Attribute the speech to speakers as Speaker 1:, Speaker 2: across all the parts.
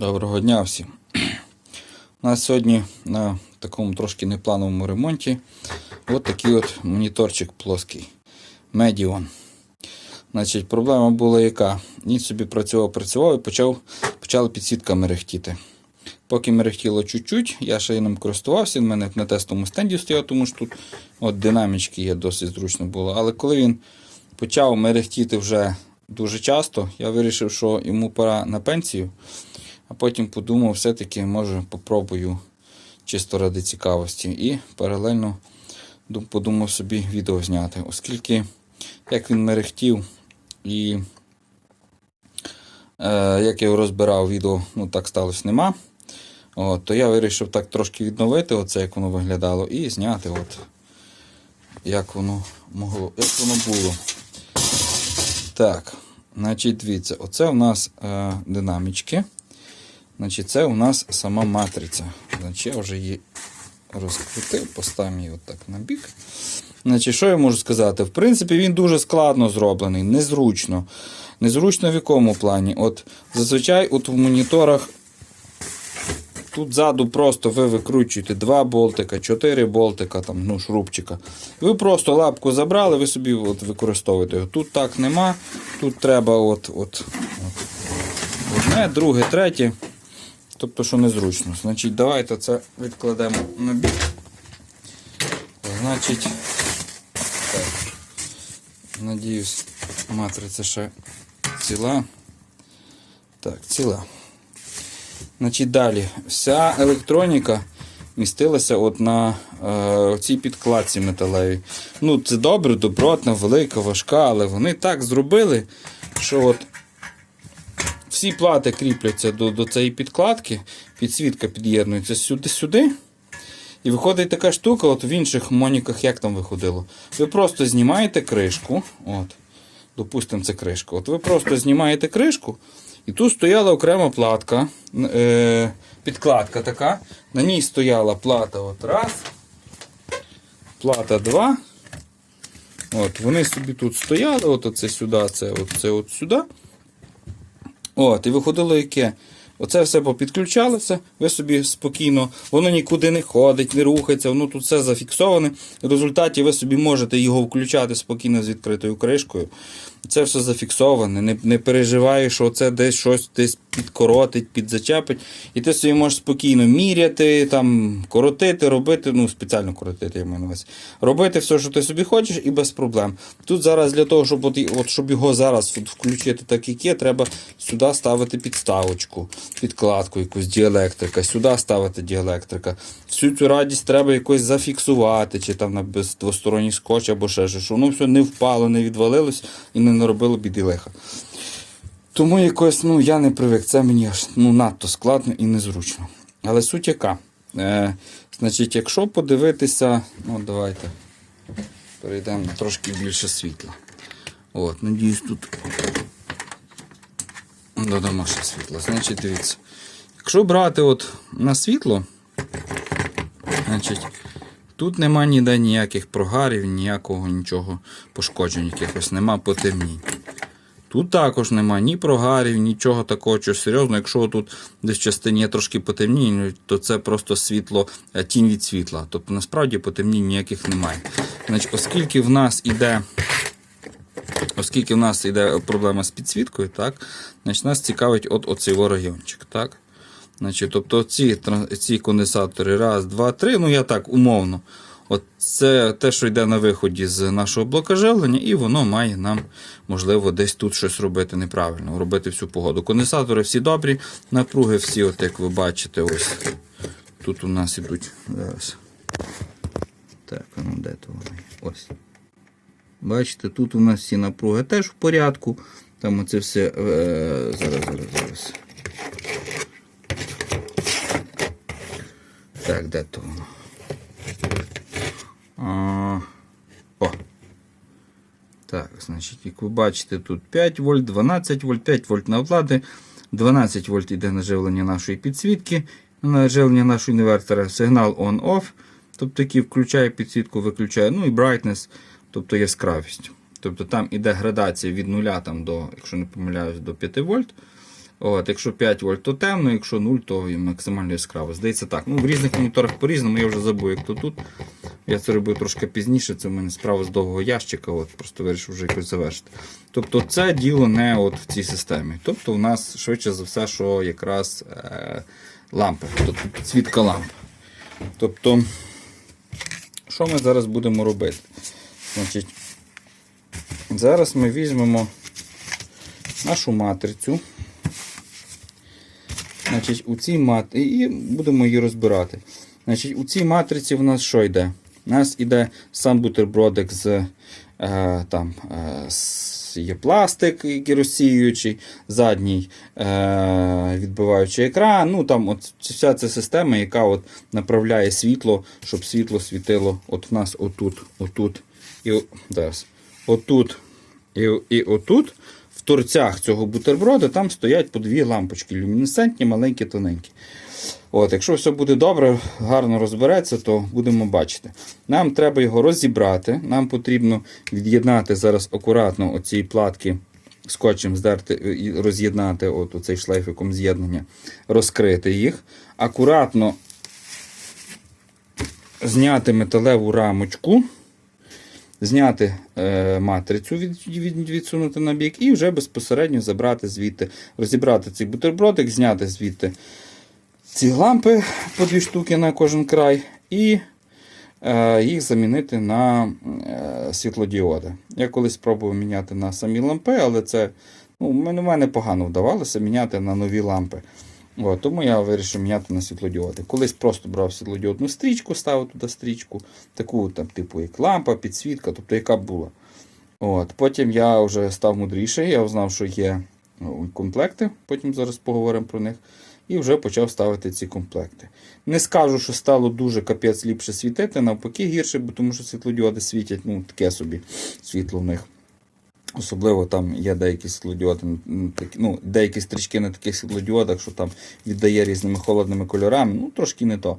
Speaker 1: Доброго дня всім. У нас сьогодні на такому трошки неплановому ремонті от такий от моніторчик плоский Medion. Значить, проблема була яка? Він собі працював, працював і почав, почала підсвітка мерехтіти. Поки мерехтіло чуть-чуть, я ще ним користувався, він в мене на тестовому стенді стояв, тому що тут от динамічки є, досить зручно було. Але коли він почав мерехтіти вже дуже часто, я вирішив, що йому пора на пенсію. А потім подумав, все-таки може попробую чисто ради цікавості. І паралельно подумав собі відео зняти, оскільки як він мерехтів і е, як я його розбирав, відео ну, так сталося нема. От, то я вирішив так трошки відновити, оце, як воно виглядало, і зняти, от, як воно могло, як воно було. Так, значить, дивіться, оце у нас е, динамічки. Значить, це у нас сама матриця. Значить, я вже її розкрутив, поставимо її отак на бік. Значить, що я можу сказати? В принципі, він дуже складно зроблений, незручно. Незручно в якому плані? От зазвичай от в моніторах тут ззаду просто ви викручуєте два болтика, чотири болтика, там, ну, шрубчика. Ви просто лапку забрали, ви собі от використовуєте його. Тут так нема, тут треба от, от, от. одне, друге, третє. Тобто, що незручно. Значить, давайте це відкладемо на бік. Значить, так. Надіюсь, матриця ще ціла. Так, ціла. Значить, далі. Вся електроніка містилася от на е, цій підкладці металевій. Ну, це добре, добротна, велика, важка, але вони так зробили, що от всі плати кріпляться до, до цієї підкладки, підсвітка під'єднується сюди-сюди. І виходить така штука, от в інших моніках як там виходило. Ви просто знімаєте кришку. От, Допустимо, це кришка. От ви просто знімаєте кришку, і тут стояла окрема платка, е, підкладка така. На ній стояла плата от раз, плата два. От, Вони собі тут стояли, от оце сюди, це, от, це от сюди. От, і виходило яке? Оце все попідключалося, ви собі спокійно, воно нікуди не ходить, не рухається, воно тут все зафіксоване. В результаті ви собі можете його включати спокійно з відкритою кришкою. Це все зафіксоване, не, не переживай, що це десь щось десь підкоротить, підзачепить. І ти собі можеш спокійно міряти, там, коротити, робити, ну, спеціально коротити, я маю на увазі. Робити все, що ти собі хочеш, і без проблем. Тут зараз для того, щоб, от, от, щоб його зараз от включити так, як є, треба сюди ставити підставочку, підкладку, якусь діелектрика, сюди ставити діелектрика. Всю цю радість треба якось зафіксувати, чи там на двосторонній скотч або ще щось, воно все не впало, не відвалилось і не наробило біди лиха. Тому якось ну, я не привик, це мені аж ну, надто складно і незручно. Але суть яка? Е, значить, якщо подивитися, ну давайте перейдемо на трошки більше світла. От, надіюсь, тут додамо ще світла. Значить, дивіться. Якщо брати от на світло, значить, тут нема ніде ніяких прогарів, ніякого нічого пошкоджень, якихось нема потемнінь. Тут також нема ні прогарів, нічого такого, що серйозно. Якщо тут десь в частині трошки потемнінь, то це просто світло, е, тінь від світла. Тобто насправді потемнінь ніяких немає. Значить, оскільки в нас іде. Оскільки в нас йде проблема з підсвіткою, так, значить нас цікавить от оцей райончик. Так? Значить, тобто ці, ці конденсатори, раз, два, три, ну я так умовно. От це те, що йде на виході з нашого блока живлення, і воно має нам, можливо, десь тут щось робити неправильно, робити всю погоду. Конденсатори всі добрі, напруги всі, от як ви бачите, ось тут у нас ідуть. Зараз. Так, ну де то вони? Ось. Бачите, тут у нас всі напруги теж в порядку. Там оце все. Е, зараз, зараз, зараз. Так, де то воно? О. Так, значить, як ви бачите, тут 5 вольт, 12 вольт, 5 вольт на влади, 12 вольт йде на живлення нашої підсвітки, на живлення нашого інвертора, сигнал on-off, тобто який включає підсвітку, виключає, ну і brightness, тобто яскравість. Тобто там іде градація від 0 там, до, якщо не помиляюсь, до 5 вольт. От, якщо 5 вольт, то темно, якщо 0, то максимально яскраво. Здається так. Ну, в різних моніторах по-різному, я вже забув, як то тут. Я це робив трошки пізніше, це в мене справа з довгого ящика, от, просто вирішив вже якось завершити. Тобто це діло не от в цій системі. Тобто у нас швидше за все, що якраз е, лампи, тобто підсвітка ламп. Тобто, що ми зараз будемо робити? Значить, зараз ми візьмемо нашу матрицю. Значить, у цій мат... І будемо її розбирати. Значить, у цій матриці в нас що йде? У нас йде сам бутербродик з е, там, е, з- є пластик, який розсіюючий, задній е, відбиваючий екран. Ну, там от вся ця система, яка от направляє світло, щоб світло світило от в нас отут, отут і зараз, отут і, і отут. В торцях цього бутерброда там стоять по дві лампочки, люмінесцентні, маленькі, тоненькі. От, якщо все буде добре, гарно розбереться, то будемо бачити. Нам треба його розібрати. Нам потрібно від'єднати зараз акуратно оці платки скотчем здерти і роз'єднати от оцей шлейфиком з'єднання, розкрити їх. Акуратно зняти металеву рамочку, зняти е, матрицю, від, від, відсунути на бік, і вже безпосередньо забрати звідти, розібрати цей бутербродик, зняти звідти ці лампи по дві штуки на кожен край, і е, їх замінити на е, світлодіоди. Я колись пробував міняти на самі лампи, але це ну, мене, в мене погано вдавалося міняти на нові лампи. От, тому я вирішив міняти на світлодіоди. Колись просто брав світлодіодну стрічку, ставив туди стрічку, таку там, типу, як лампа, підсвітка, тобто яка була. От, потім я вже став мудріший, я знав, що є комплекти, потім зараз поговоримо про них. І вже почав ставити ці комплекти. Не скажу, що стало дуже капець ліпше світити, навпаки гірше, бо тому що світлодіоди світять, ну, таке собі світло в них. Особливо там є деякі світлодіоди, ну, деякі стрічки на таких світлодіодах, що там віддає різними холодними кольорами, ну трошки не то.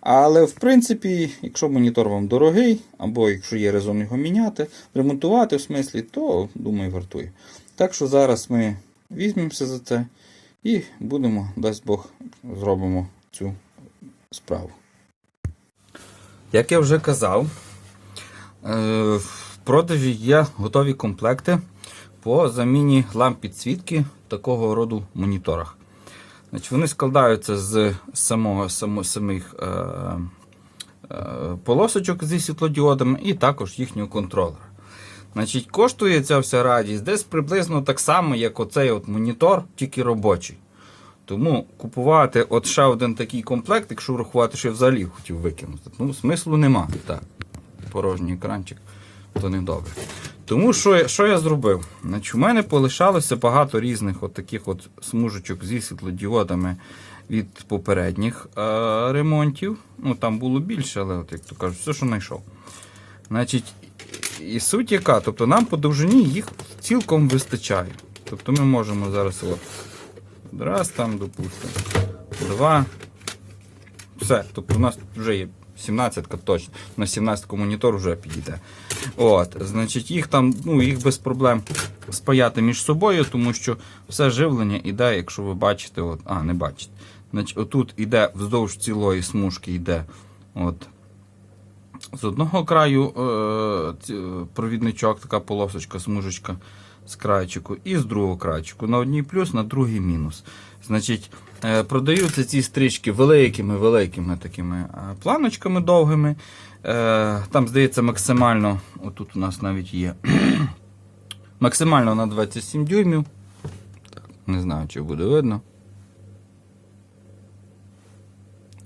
Speaker 1: Але в принципі, якщо монітор вам дорогий, або якщо є резон його міняти, ремонтувати в смислі, то думаю, вартує. Так що зараз ми візьмемося за це і будемо, дасть Бог, зробимо цю справу. Як я вже казав, е, продажі є готові комплекти по заміні ламп підсвітки в такого роду моніторах. Значить, вони складаються з самого, само, самих е, е, полосочок зі світлодіодами і також їхнього контролера. Значить, коштує ця вся радість десь приблизно так само, як оцей от монітор, тільки робочий. Тому купувати от ще один такий комплект, якщо врахувати, що я взагалі хотів викинути, ну смислу нема. Так, порожній екранчик, то не добре. Тому що, що я зробив? Значить, у мене полишалося багато різних от таких от смужечок зі світлодіодами від попередніх е- ремонтів. Ну там було більше, але от, як то кажуть, все, що знайшов. Значить, і суть яка? Тобто нам по довжині їх цілком вистачає. Тобто ми можемо зараз от, раз там, допустимо, два. Все. Тобто у нас вже є 17 точно. На 17-ку монітор вже підійде. От, значить, їх там, ну, їх без проблем спаяти між собою, тому що все живлення іде, якщо ви бачите, от, а, не бачите. Значить, отут іде вздовж цілої смужки йде. От, з одного краю е, провідничок, така полосочка, смужечка з крайчику, і з другого крайчику. На одній плюс, на другий мінус. Значить, е, продаються ці стрічки великими-великими такими е, планочками довгими. Е, там, здається, максимально, отут у нас навіть є. максимально на 27 дюймів. Так, не знаю, чи буде видно.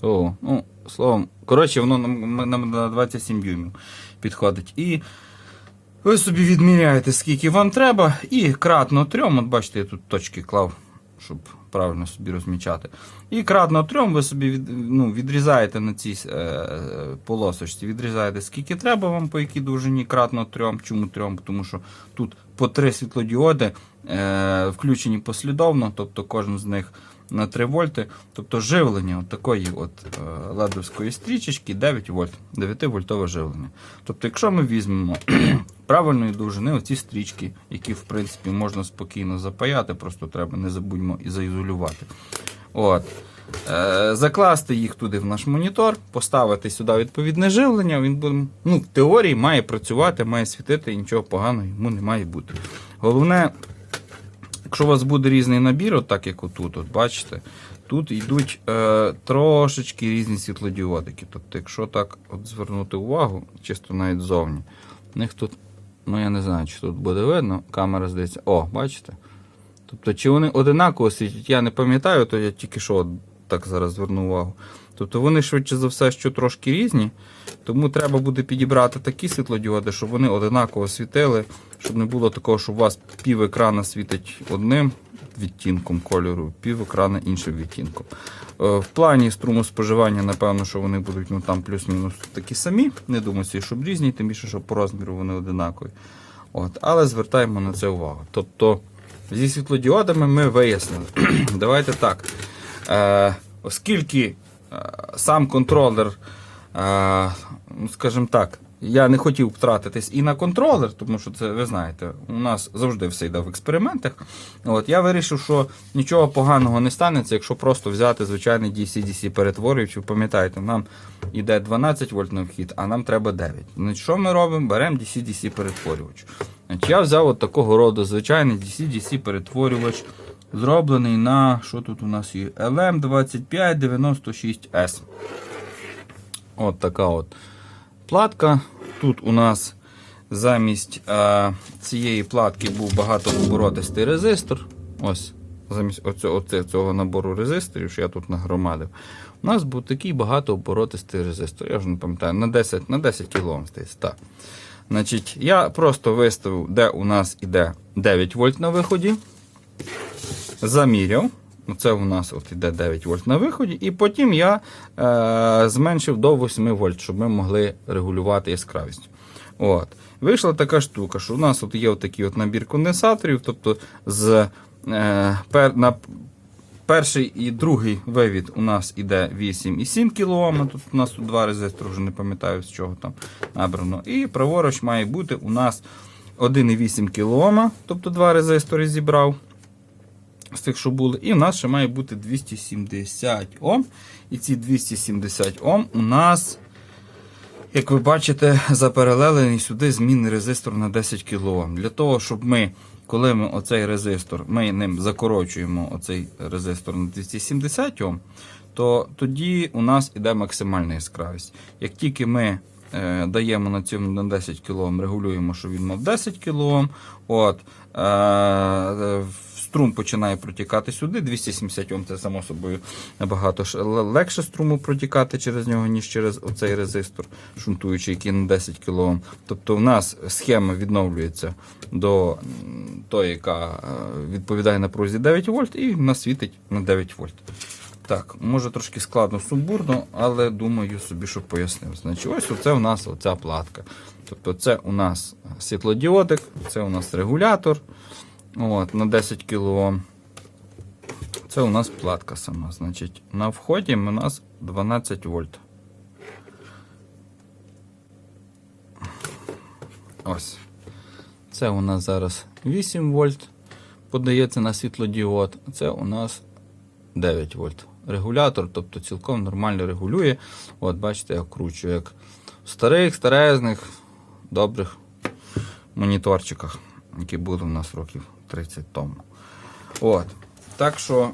Speaker 1: О, ну, словом, коротше, воно на, на, на 27 дюймів підходить. І ви собі відміряєте, скільки вам треба, і кратно трьом, от бачите, я тут точки клав, щоб правильно собі розмічати. І кратно трьом ви собі від, ну, відрізаєте на цій е, полосочці, відрізаєте, скільки треба вам, по якій довжині, кратно трьом. Чому трьом? Тому що тут по три світлодіоди е, включені послідовно, тобто кожен з них на 3 вольти. Тобто живлення от такої от е, ледовської стрічечки 9 вольт, 9 вольтове живлення. Тобто, якщо ми візьмемо правильної довжини оці стрічки, які в принципі можна спокійно запаяти, просто треба не забудьмо і заізолювати. От. Е, закласти їх туди в наш монітор, поставити сюди відповідне живлення. Він буде, ну, в теорії має працювати, має світити, і нічого поганого йому не має бути. Головне, якщо у вас буде різний набір, от так як отут, от бачите, тут йдуть е, трошечки різні світлодіодики. Тобто, якщо так от звернути увагу, чисто навіть ззовні, у них тут, ну я не знаю, чи тут буде видно, камера здається. О, бачите? Тобто, чи вони одинаково світять, я не пам'ятаю, то я тільки що так зараз зверну увагу. Тобто вони швидше за все, що трошки різні, тому треба буде підібрати такі світлодіоди, щоб вони одинаково світили, щоб не було такого, що у вас пів екрана світить одним відтінком кольору, пів екрана іншим відтінком. Е, В плані струмоспоживання, напевно, що вони будуть ну, там плюс-мінус такі самі. Не думаю, щоб різні, тим більше, що по розміру вони одинакові. От. Але звертаємо на це увагу. Тобто зі світлодіодами ми вияснили. Давайте так. Е, оскільки е, сам контролер, е, ну, скажімо так, я не хотів втратитись і на контролер, тому що це, ви знаєте, у нас завжди все йде в експериментах. От, я вирішив, що нічого поганого не станеться, якщо просто взяти звичайний DC-DC перетворювач. Пам'ятаєте, нам йде 12 вольт на вхід, а нам треба 9. Значить, що ми робимо? Беремо DC-DC перетворювач. Значить, я взяв от такого роду звичайний DC-DC перетворювач. Зроблений на що тут у нас є? LM2596S. От така от платка. Тут у нас замість е, цієї платки був багатооборотистий резистор. Ось, замість оцього, оце, цього набору резисторів, що я тут нагромадив, у нас був такий багатооборотистий резистор. Я вже не пам'ятаю, на 10 на 10 кОм десь. Так. Значить, я просто виставив, де у нас іде 9 вольт на виході. Заміряв. Це у нас от іде 9 вольт на виході, і потім я е, зменшив до 8 вольт, щоб ми могли регулювати яскравість. От. Вийшла така штука, що у нас от є такий от набір конденсаторів, тобто з, е, пер, на перший і другий вивід у нас іде 8,7 кОм. Тут у нас тут два резистори, вже не пам'ятаю з чого там набрано. І праворуч має бути у нас 1,8 кОм, тобто два резистори зібрав з тих, що були. І в нас ще має бути 270 Ом. І ці 270 Ом у нас, як ви бачите, заперелелений сюди змінний резистор на 10 кОм. Для того, щоб ми, коли ми оцей резистор, ми ним закорочуємо оцей резистор на 270 Ом, то тоді у нас іде максимальна яскравість. Як тільки ми е, даємо на цьому на 10 кОм, регулюємо, що він мав 10 кОм, от, е, струм починає протікати сюди. 270 Ом це само собою набагато легше струму протікати через нього, ніж через оцей резистор, шунтуючий, який на 10 кОм. Тобто в нас схема відновлюється до тої, яка е, відповідає напрузі 9 вольт, і в нас світить на 9 вольт. Так, може трошки складно сумбурно, але думаю собі, що пояснив. Значить, ось оце у нас оця платка. Тобто це у нас світлодіодик, це у нас регулятор от, на 10 кОм. Це у нас платка сама. Значить, на вході у нас 12 вольт. Ось. Це у нас зараз 8 вольт. Подається на світлодіод. Це у нас 9 вольт. Регулятор, тобто цілком нормально регулює. От, бачите, я вкручую як в старих, старезних, добрих моніторчиках, які були у нас років 30 тому. От. Так що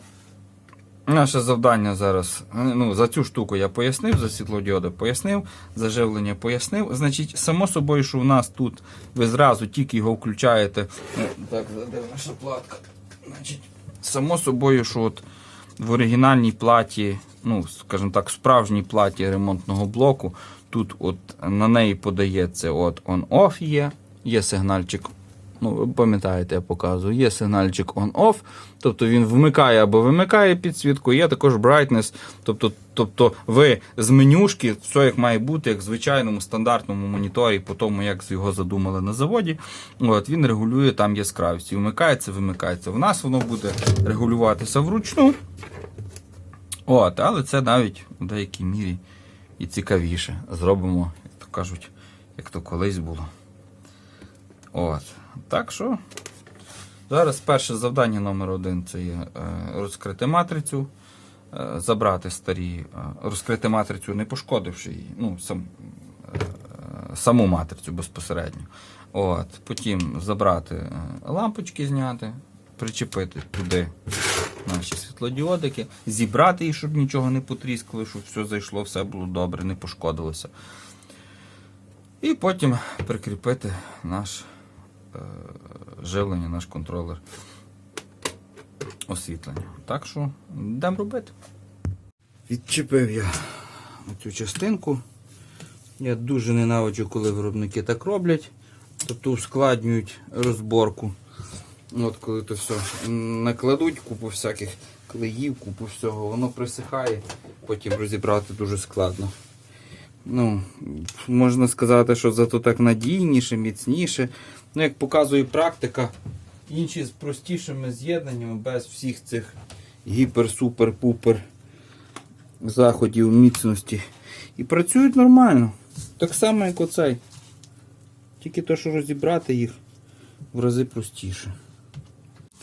Speaker 1: наше завдання зараз. Ну, за цю штуку я пояснив, за світлодіоди пояснив, за живлення пояснив. Значить, само собою, що у нас тут ви зразу тільки його включаєте. Ну, Так, де наша платка. Значить, само собою, що от в оригінальній платі, ну, скажімо так, в справжній платі ремонтного блоку, тут от на неї подається от on-off є, є сигнальчик. Ну, пам'ятаєте, я показую, є сигнальчик on-off, тобто він вмикає або вимикає підсвітку, є також brightness, тобто, тобто ви з менюшки, все як має бути, як в звичайному стандартному моніторі, по тому, як його задумали на заводі, от, він регулює там яскравість. І вмикається, вимикається. В нас воно буде регулюватися вручну. От, але це навіть в деякій мірі і цікавіше. Зробимо, як то кажуть, як то колись було. От. Так що зараз перше завдання номер один це є е, розкрити матрицю, е, забрати старі, е, розкрити матрицю, не пошкодивши її. Ну, сам, саму матрицю безпосередньо. От. Потім забрати лампочки, зняти, причепити туди наші світлодіодики, зібрати їх, щоб нічого не потріскало, щоб все зайшло, все було добре, не пошкодилося. І потім прикріпити наш живлення, наш контролер освітлення. Так що йдемо робити. Відчепив я цю частинку. Я дуже ненавиджу, коли виробники так роблять. Тобто ускладнюють розборку. От коли то все накладуть купу всяких клеїв, купу всього, воно присихає, потім розібрати дуже складно. Ну, можна сказати, що зато так надійніше, міцніше. Ну, як показує практика, інші з простішими з'єднаннями, без всіх цих гіпер-супер-пупер заходів міцності. І працюють нормально. Так само, як оцей. Тільки то, що розібрати їх в рази простіше.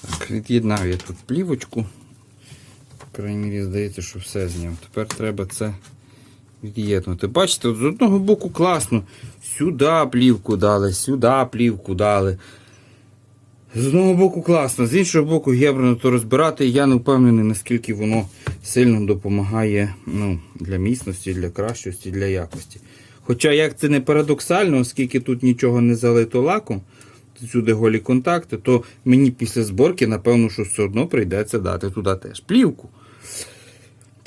Speaker 1: Так, від'єднав я тут плівочку. По крайній мірі, здається, що все зняв. Тепер треба це від'єднувати. Бачите, з одного боку класно. Сюди плівку дали, сюди плівку дали. З одного боку класно, з іншого боку, гебрано то розбирати. Я не впевнений, наскільки воно сильно допомагає ну, для міцності, для кращості, для якості. Хоча, як це не парадоксально, оскільки тут нічого не залито лаком, сюди голі контакти, то мені після зборки, напевно, що все одно прийдеться дати туди теж плівку.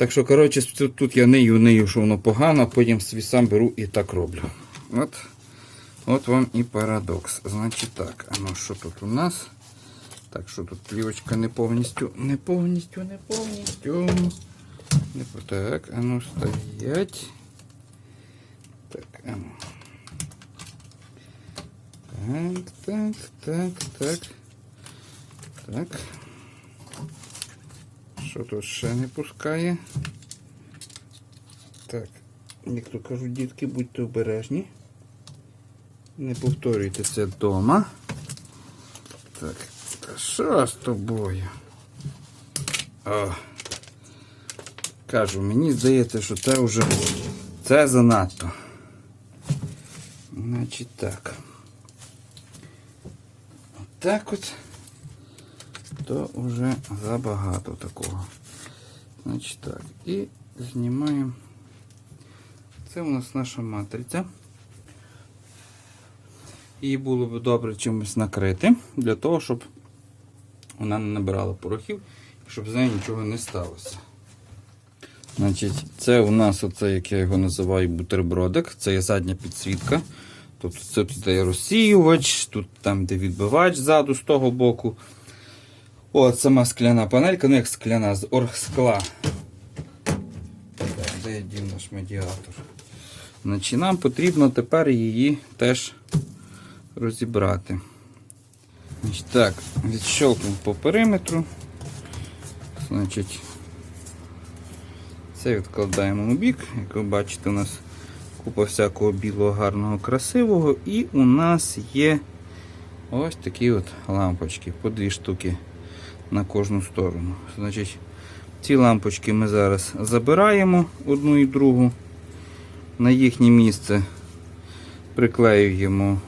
Speaker 1: Так що, коротше, тут, тут я нею, нею, що воно погано, потім собі сам беру і так роблю. От, от вам і парадокс. Значить так, а ну що тут у нас? Так, що тут плівочка не повністю, не повністю, не повністю. Не, так, а ну стоять. Так, а ну. Так, так, так, так. Так. Що тут ще не пускає? Так, як то кажуть, дітки, будьте обережні. Не повторюйте це вдома. Так, та що з тобою? О. Кажу, мені здається, що це вже це занадто. Значить так. Отак от. То вже забагато такого. Значить так. І знімаємо. Це у нас наша матриця. Її було б добре чимось накрити, для того, щоб вона не набирала порохів, щоб з нею нічого не сталося. Значить, це у нас оце, як я його називаю, бутербродик. Це є задня підсвітка. Тобто це тут є розсіювач, тут там де відбивач ззаду з того боку. О, сама скляна панелька, ну як скляна з оргскла. Де дів наш медіатор? Значить, нам потрібно тепер її теж розібрати. Значить, так, відщелкнув по периметру. Значить, це відкладаємо у бік. Як ви бачите, у нас купа всякого білого, гарного, красивого. І у нас є ось такі от лампочки по дві штуки на кожну сторону. Значить, ці лампочки ми зараз забираємо одну і другу. На їхнє місце приклеюємо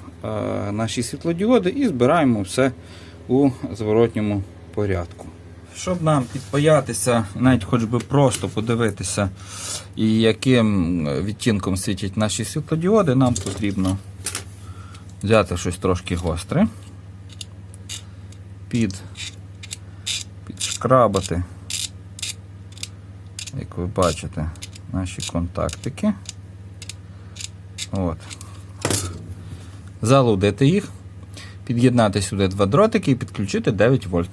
Speaker 1: наші світлодіоди і збираємо все у зворотньому порядку. Щоб нам підпаятися, навіть хоч би просто подивитися, яким відтінком світять наші світлодіоди, нам потрібно взяти щось трошки гостре, під, підшкрабати, як ви бачите, наші контактики. От. Залудити їх, під'єднати сюди два дротики і підключити 9 вольт.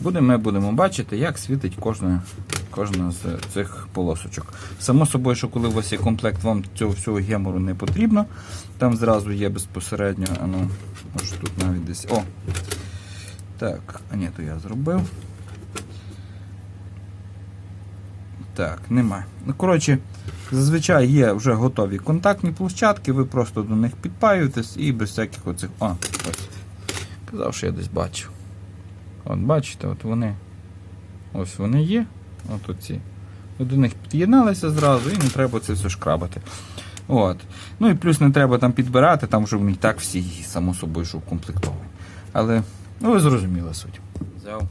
Speaker 1: Буде, ми будемо бачити, як світить кожна, кожна з цих полосочок. Само собою, що коли у вас є комплект, вам цього всього гемору не потрібно. Там зразу є безпосередньо, а ну, може тут навіть десь. О! Так, а ні, то я зробив. Так, нема. Ну, коротше, Зазвичай є вже готові контактні площадки, ви просто до них підпаюєтесь і без всяких оцих. А, ось. Казав, що я десь бачив. От бачите, от вони. Ось вони є. От оці. Ви до них під'єдналися зразу і не треба це все шкрабати. От. Ну і плюс не треба там підбирати, там вже і так всі само собою що укомплектовані. Але ну, ви зрозуміли суть. Взяв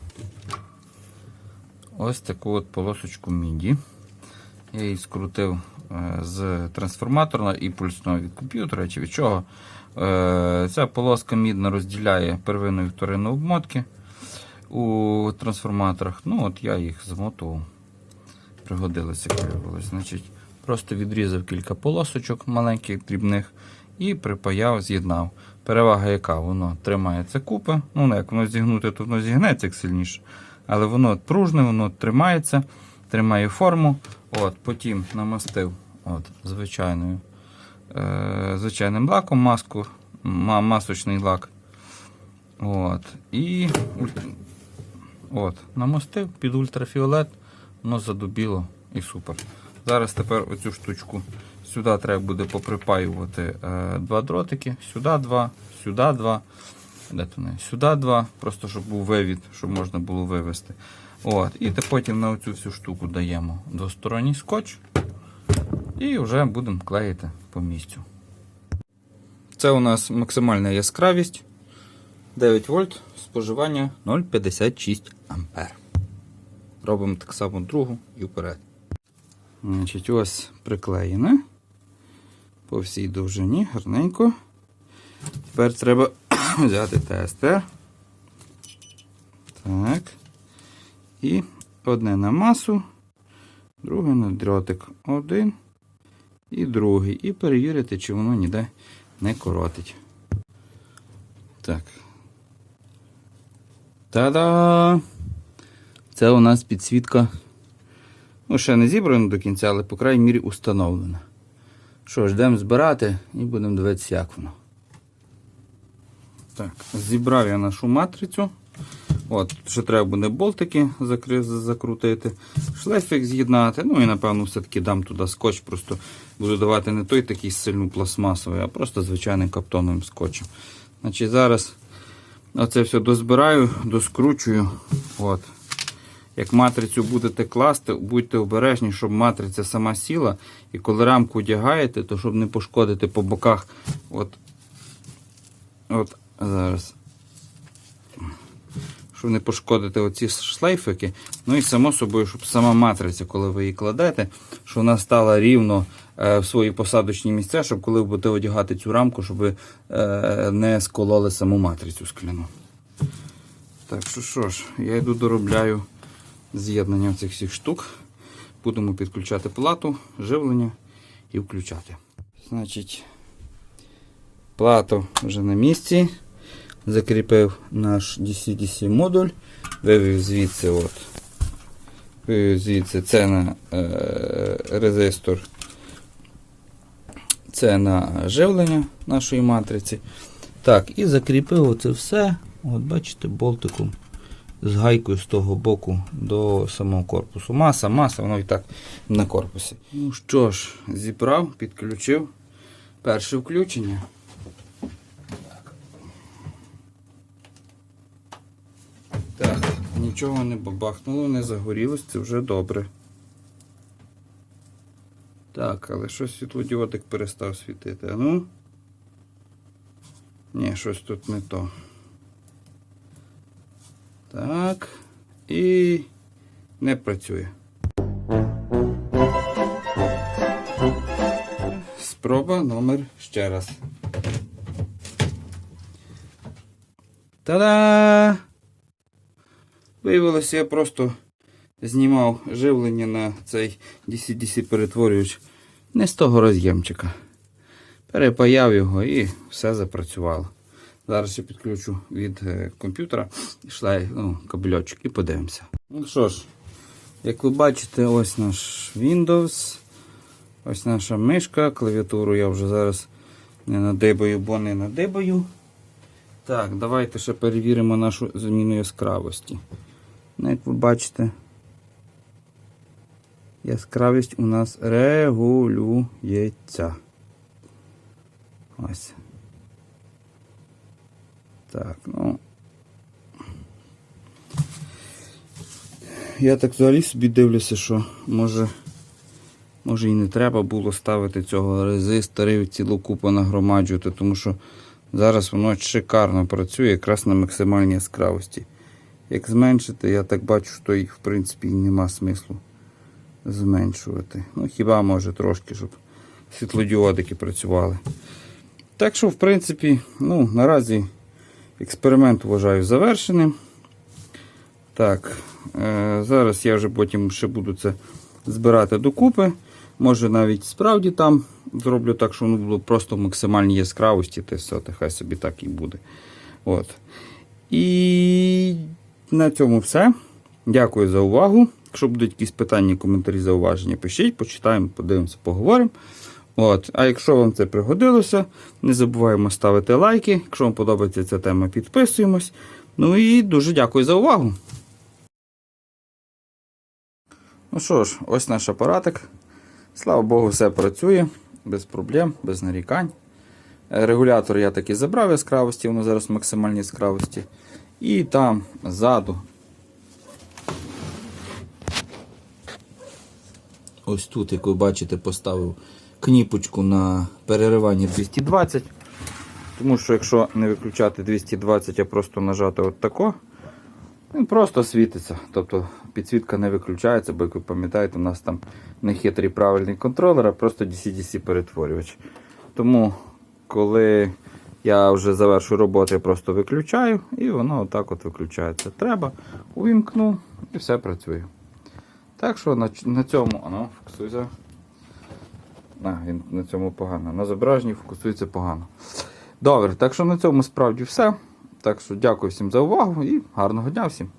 Speaker 1: ось таку от полосочку міді. Я її скрутив е, з трансформатора імпульсного від комп'ютера чи від чого. Е, Ця полоска мідна розділяє первинну і вторинну обмотки у трансформаторах. Ну, от я їх змотував. Пригодилося, виявилось. Значить, просто відрізав кілька полосочок маленьких, дрібних і припаяв, з'єднав. Перевага яка? Воно тримається купи. Ну, як воно зігнути, то воно зігнеться як сильніше. Але воно пружне, воно тримається, тримає форму. От, Потім намастив от, звичайною, е, звичайним лаком маску, ма- масочний лак. От, і от, намастив під ультрафіолет, воно задубіло і супер. Зараз тепер оцю штучку сюди треба буде поприпаювати е, два дротики, сюди два, сюди два. Де то вони? Сюди два, просто щоб був вивід, щоб можна було вивести. От. І потім на оцю всю штуку даємо двосторонній скотч і вже будемо клеїти по місцю. Це у нас максимальна яскравість 9 вольт, споживання 0,56 ампер. Робимо так само другу і вперед. Значить, ось приклеєне по всій довжині, гарненько. Тепер треба взяти тестер. Так. І одне на масу, друге на дротик. Один і другий. І перевірити, чи воно ніде не коротить. Так. Та-да! Це у нас підсвітка. Ну, ще не зібрана до кінця, але, по крайній мірі, установлена. Що ж, йдемо збирати і будемо дивитися, як воно. Так, зібрав я нашу матрицю. От, ще треба буде болтики закрутити, шлейфик з'єднати. Ну і напевно все-таки дам туди скотч, просто буду давати не той такий сильно пластмасовий, а просто звичайним каптоновим скотчем. Значить, Зараз оце все дозбираю, доскручую. От. Як матрицю будете класти, будьте обережні, щоб матриця сама сіла. І коли рамку одягаєте, то щоб не пошкодити по боках. От, от зараз. Щоб не пошкодити оці шлейфики. Ну і само собою, щоб сама матриця, коли ви її кладете, щоб вона стала рівно е, в свої посадочні місця, щоб коли ви будете одягати цю рамку, щоб ви е, не скололи саму матрицю скляну. Так що що ж, я йду доробляю з'єднання цих всіх штук. Будемо підключати плату, живлення і включати. Значить, плату вже на місці. Закріпив наш DC-DC модуль, вивів звідси от. Вивів звідси це на е, резистор. Це на живлення нашої матриці. Так, і закріпив оце все. От бачите, болтиком з гайкою з того боку до самого корпусу. Маса, маса, воно і так на корпусі. Ну що ж, зібрав, підключив перше включення. Так, нічого не бабахнуло, не загорілось, це вже добре. Так, але щось світлодіодик перестав світити. А ну? Ні, щось тут не то. Так. І не працює. Спроба номер ще раз. Та-да! Виявилося, я просто знімав живлення на цей DC-DC перетворювач не з того роз'ємчика. Перепаяв його і все запрацювало. Зараз я підключу від е, комп'ютера шлей, ну, кабельочок і подивимося. Ну що ж, як ви бачите, ось наш Windows. Ось наша мишка, клавіатуру я вже зараз не надибаю, бо не надибаю. Так, давайте ще перевіримо нашу зміну яскравості. Ну, як ви бачите, яскравість у нас регулюється. Ось. Так, ну. Я так взагалі собі дивлюся, що може, може і не треба було ставити цього резистора цілу купу нагромаджувати, тому що зараз воно шикарно працює якраз на максимальній яскравості. Як зменшити, я так бачу, що і в принципі нема смислу зменшувати. Ну, хіба може трошки, щоб світлодіодики працювали. Так що, в принципі, ну, наразі експеримент вважаю завершеним. Так, е, зараз я вже потім ще буду це збирати докупи. Може навіть справді там зроблю так, що воно було просто в максимальній яскравості, та все, та хай собі так і буде. От. І на цьому все. Дякую за увагу. Якщо будуть якісь питання, коментарі, зауваження, пишіть, почитаємо, подивимося, поговоримо. От. А якщо вам це пригодилося, не забуваємо ставити лайки. Якщо вам подобається ця тема, підписуємось. Ну і дуже дякую за увагу. Ну що ж, ось наш апаратик. Слава Богу, все працює без проблем, без нарікань. Регулятор я таки забрав яскравості, воно зараз в максимальній яскравості. І там ззаду. Ось тут, як ви бачите, поставив кніпочку на переривання 220. Тому що якщо не виключати 220, а просто нажати от тако, він просто світиться. Тобто підсвітка не виключається, бо як ви пам'ятаєте, у нас там не хитрий правильний контролер, а просто DC-DC перетворювач. Тому, коли я вже завершу роботу, я просто виключаю і воно отак от виключається. Треба, увімкну і все працює. Так що на, на цьому, ну, фокусується. А, він на цьому погано. На зображенні фокусується погано. Добре, так що на цьому справді все. Так що дякую всім за увагу і гарного дня всім.